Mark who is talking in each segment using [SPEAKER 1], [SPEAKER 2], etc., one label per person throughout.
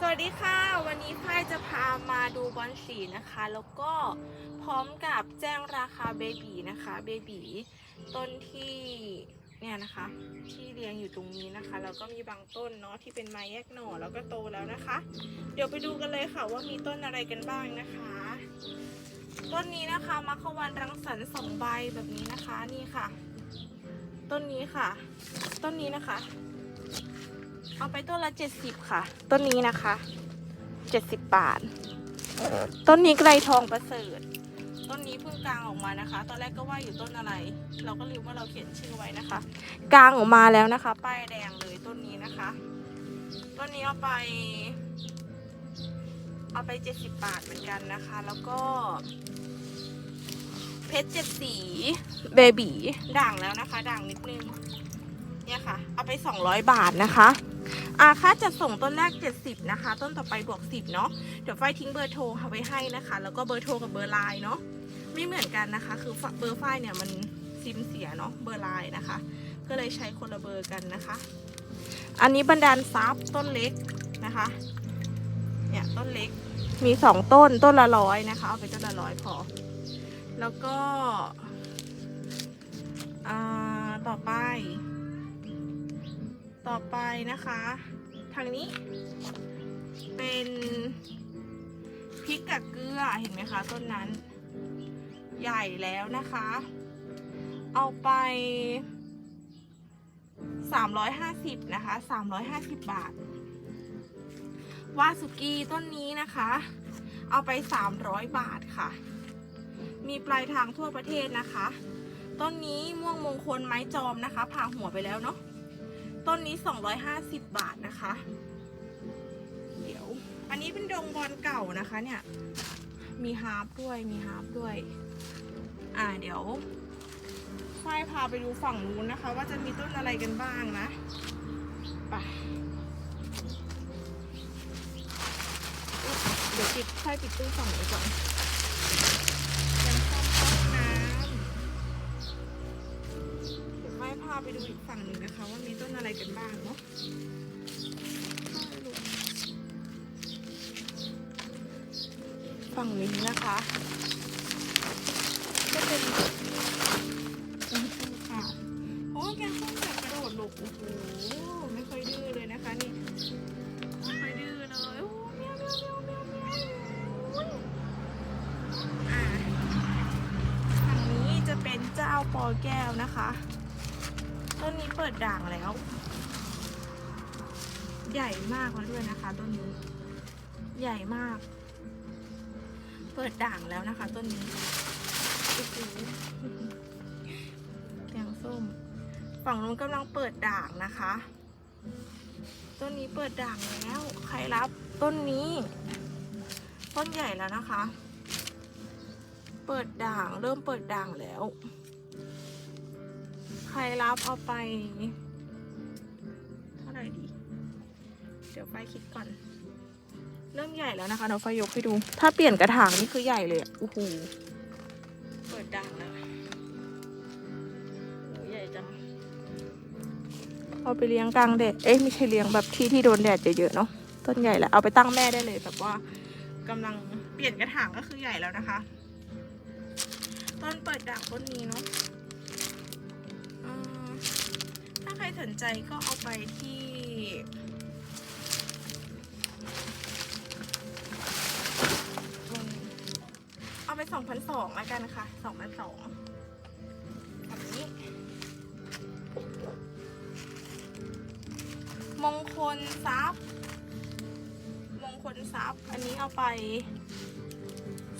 [SPEAKER 1] สวัสดีค่ะ วันนี้ฝ้ายจะพามาดูบอลสีนะคะ แล้วก็พร้อมกับแจ้งราคาเบบีนะคะเบบีต้นที่เนี่ยนะคะ ที่เรียงอยู่ตรงนี้นะคะ แล้วก็มีบางต้นเนาะที่เป็นไม้แยกหน่อแล้วก็โตแล้วนะคะ เดี๋ยวไปดูกันเลยค่ะว่ามีต้นอะไรกันบ้างนะคะ ต้นนี้นะคะมัคควันรังสรรค์สองใบแบบนี้นะคะนี่ค่ะ ต้นนี้ค่ะ ต้นนี้นะคะ เอาไปต้นละ70ค่ะ ต้นนี้นะคะ70บาท ต้นนี้ไกลทองประเสริฐ ต้นนี้เพิ่งกลางออกมานะคะ ตอนแรกก็ว่าอยู่ต้นอะไร เราก็ลืมว่าเราเขียนชื่อไว้นะคะ กลางออกมาแล้วนะคะ ป้ายแดงเลยต้นนี้นะคะ ต้นนี้เอาไป เอาไป70บาทเหมือนกันนะคะ แล้วก็เพชรเจ็ดสีเบบีด่างแล้วนะคะ ด่างนิดนึง เนี่ยค่ะ เอาไป200บาทนะคะ อาค่าจัดส่งต้นแรก 70 นะคะ ต้นต่อไปบวก 10 เนาะเดี๋ยวไฟทิ้งเบอร์โทรเอาไว้ให้นะคะ แล้วก็เบอร์โทรกับเบอร์ไลน์เนาะไม่เหมือนกันนะคะ คือเบอร์ไฟเนี่ยมันซิมเสียเนาะเบอร์ไลน์นะคะ ก็เลยใช้คนละเบอร์กันนะคะ อันนี้บันดาลซับต้นเล็กนะคะเนี่ยต้นเล็กมี 2 ต้นต้นละร้อยนะคะ เอาไปต้นละร้อยพอ แล้วก็อ่าต่อไป ต่อไปนะคะ ทางนี้เป็นพริกกับเกลือเห็นไหมคะต้นนั้น ใหญ่แล้วนะคะ เอาไป 350 นะคะ 350 บาท วาสุกีต้นนี้นะคะ เอาไป 300 บาทค่ะ มีปลายทางทั่วประเทศนะคะ ต้นนี้ม่วงมงคลไม้จอมนะคะ ผ่าหัวไปแล้วเนาะ ต้นนี้ 250 บาทนะคะ เดี๋ยว อันนี้เป็นดงบอลเก่านะคะเนี่ย มีฮาร์ปด้วยมีฮาร์ปด้วย อ่าเดี๋ยวฝ้ายพาไปดูฝั่งนู้นนะคะ ว่าจะมีต้นอะไรกันบ้างนะไปเดี๋ยวปิดฝ้ายปิดตู้ฝั่งนี้ก่อนยังซ่อมห้องน้ำเดี๋ยวไม่พาไปดูอีกฝั่งหนึ่งนะคะว่ามี ต้นอะไรกันบ้างเนาะฝั่งนี้นะคะ ก็เป็นงูค่ะโอ้แกส้มแบบกระโดดหลบโอ้โหไม่ค่อยดื้อเลยนะคะนี่ไม่ค่อยดื้อเลยโอ้เมียวเมียวเมียวเมียวเมียวอุ๊ยอ่าฝั่งนี้จะเป็นเจ้าปอแก้วนะคะต้นนี้เปิดด่างแล้ว ใหญ่มากแล้วด้วยนะคะต้นนี้ ใหญ่มาก เปิดด่างแล้วนะคะ ต้นนี้โอ้โหแกงส้ม ฝั่งนู้นกำลังเปิดด่างนะคะ ต้นนี้เปิดด่างแล้ว ใครรับต้นนี้ ต้นใหญ่แล้วนะคะ เปิดด่างเริ่มเปิดด่างแล้ว ใครรับเอาไป เดี๋ยวไฟคิดก่อน เริ่มใหญ่แล้วนะคะเดี๋ยวไฟยกให้ดู ถ้าเปลี่ยนกระถางนี่คือใหญ่เลยอะโอ้โหเปิดด่างแล้วโอ้ใหญ่จังเอาไปเลี้ยงกลางแดดเอ๊ะไม่ใช่เลี้ยงแบบที่ที่โดนแดดเยอะๆเนาะต้นใหญ่แล้วเอาไปตั้งแม่ได้เลยแบบว่ากำลังเปลี่ยนกระถางก็คือใหญ่แล้วนะคะต้นเปิดด่างต้นนี้เนาะอ่าถ้าใครสนใจก็เอาไปที่ สองพันสองแล้วกันค่ะสองพันสองแบบนี้ มงคลทรัพย์ มงคลทรัพย์ อันนี้เอาไป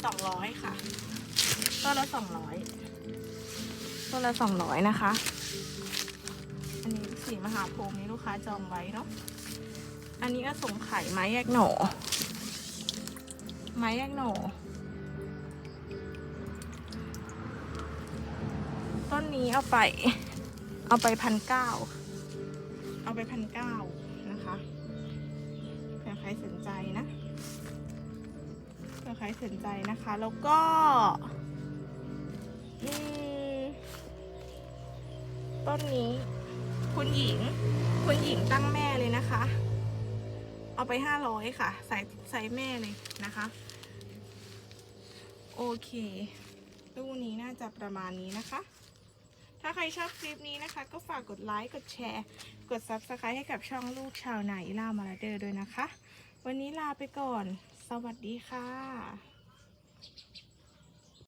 [SPEAKER 1] สองร้อยค่ะต้นละสองร้อยต้นละสองร้อยนะคะ อันนี้สีมหาโพธิ์นี้ลูกค้าจองไว้เนาะ อันนี้ก็ส่งไข่ไม้แยกหน่อไม้แยกหน่อ ต้นนี้เอาไป เอาไปพันเก้าเอาไปพันเก้านะคะเผื่อใครสนใจนะเผื่อใครสนใจนะคะ แล้วก็ต้นนี้ คุณหญิง คุณหญิงตั้งแม่เลยนะคะ เอาไป500ค่ะ ใส่ใส่แม่เลยนะคะ โอเคตู้นี้น่าจะประมาณนี้นะคะ ถ้าใครชอบคลิปนี้นะคะ ก็ฝากกดไลค์ กดแชร์ กด Subscribe ให้กับช่องลูกชาวนาอิล่ามาลาเดอร์ด้วยนะคะ วันนี้ลาไปก่อน สวัสดีค่ะ